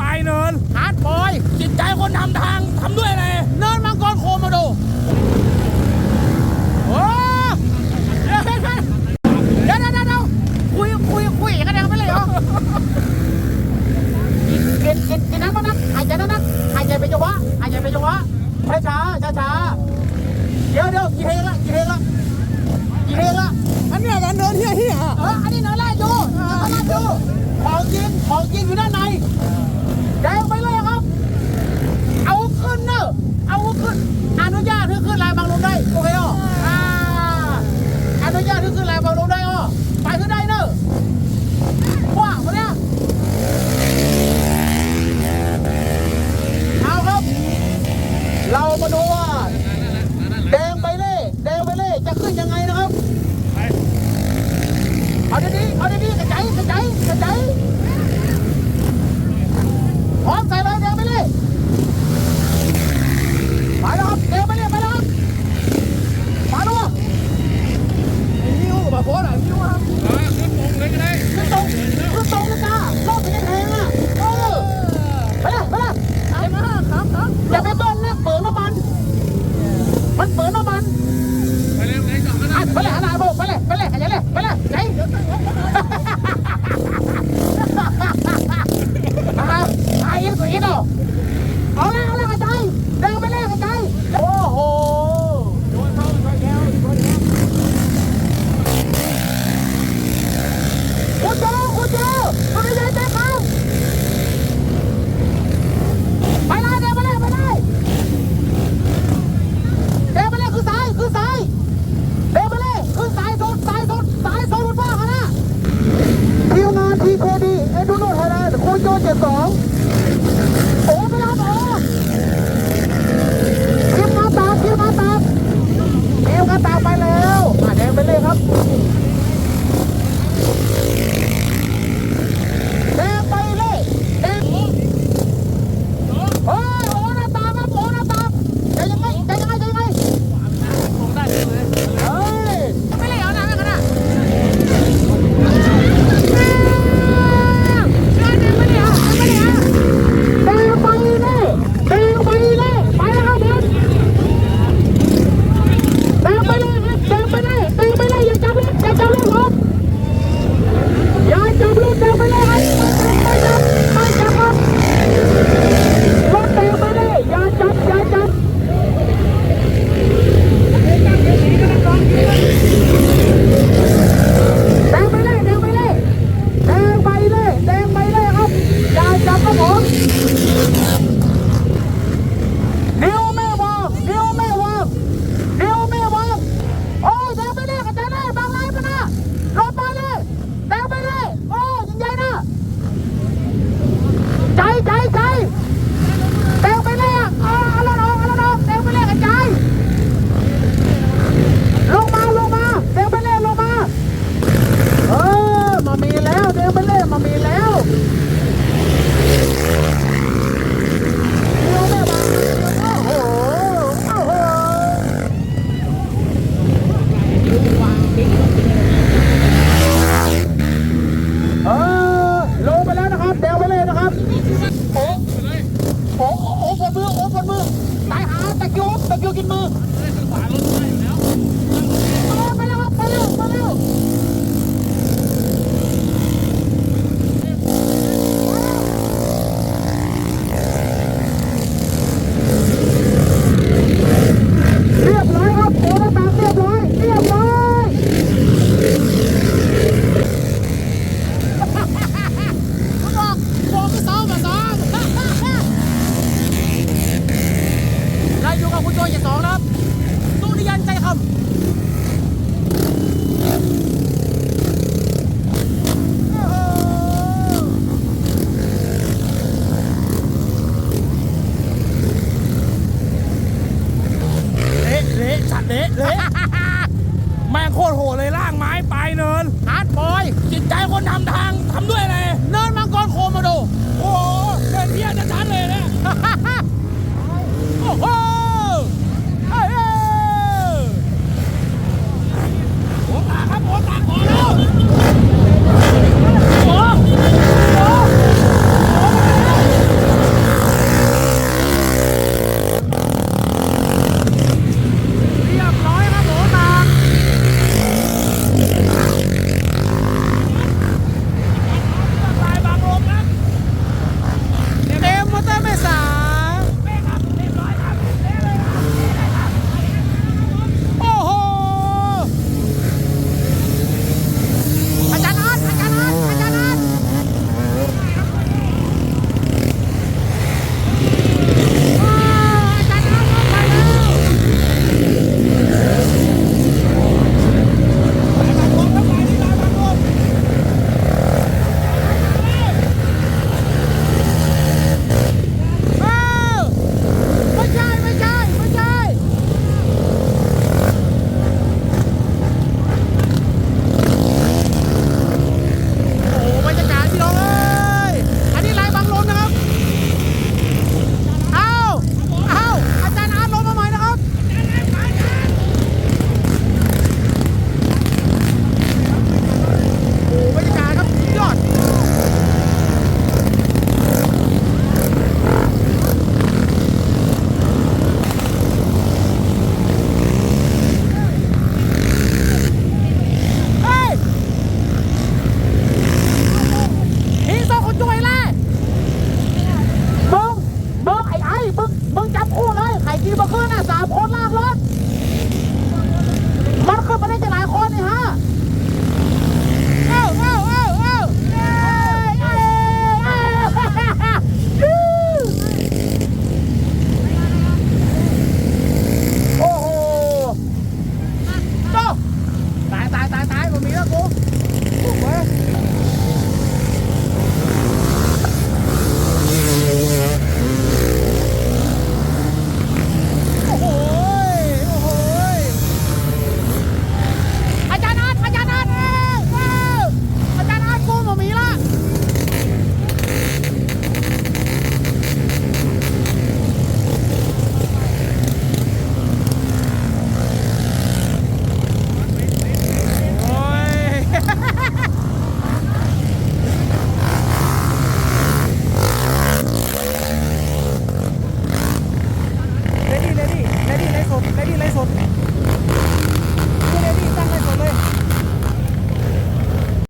ปลายเนินฮาร์ดบอยจิตใจคนทำทางทำด้วยอะไรเนินมังกรโคโมโดโอ้เดี๋ยวเดี๋ยวเดี๋ยวเดี๋ยวเดี๋ยวคุยคุยคุยกันยังไม่เลยเหรอกินกินกินน้ำบ้างนะหายใจนะนะหายใจไปจังหวะหายใจไปจังหวะช้าช้าช้าช้าๆเดี๋ยวเดี๋ยวกี่เพลงละกี่เพลงละกี่เพลงละอันเนี้ยมันเนินเฮี้ยเฮี้ยเอออันนี้เนินแรกอยู่เนินแรกอยู่ของจริงของจริงอยู่ด้านในแดงไปเลยครับ เอาขึ้นเนอะเอาขึ้น อนุญาตให้ขึ้นลายบางลมได้ โอเคอะอ่าอนุญาตให้ขึ้นลายบางลมได้อะไปขึ้นได้เนอะว้าวมาเนี่ยเอาครับ เรามาดูว่า แดงไปเล่แดงไปเล่ จะขึ้นยังไงนะครับเอาดีๆเอาดีๆกระจายกระจายกระจายพร้อมใส่เลยแดงไปเลยไปแล้วครับแดงไปเลยไปแล้วครับมาดูนิ้วกับโพสอะนิ้วครับขึ้นตรงขึ้นตรงเลยจ้ารอบเป็นแทงอะเออไปเลยไปเลยตามมาครับครับอย่าไปเบิ้ลนะเปิดน้ำมันมันเปิดน้ำมันไปเร็ว ไหนจอดกันนะอะไปเลยหาหน้าโบกไปเลยไปเลยไปเลยไปเลยไหน โอ้โอ้ปวดมือโอ้ปวดมือตายหาตะกิ้วตะกิ้วกินมือเออไปแล้วครับไปเร็วไปเร็ว เรียบร้อยครับโอ้หน้าต่างเรียบร้อยเรียบร้อยคุณบอกบอกที่สองกับสองเราอยู่กับคุณโจเจ็ดสองนะครับสุ ริยันใจคำโอ้โหเละเละจัดเละเละแม่งโคตรโหดเลยล่างไม้ปลายเนินฮาร์ดบอย จิตใจคนทำทางทำด้วยอะไรเนิน มันขึ้นอะสามคนลากรถ มันขึ้นมาได้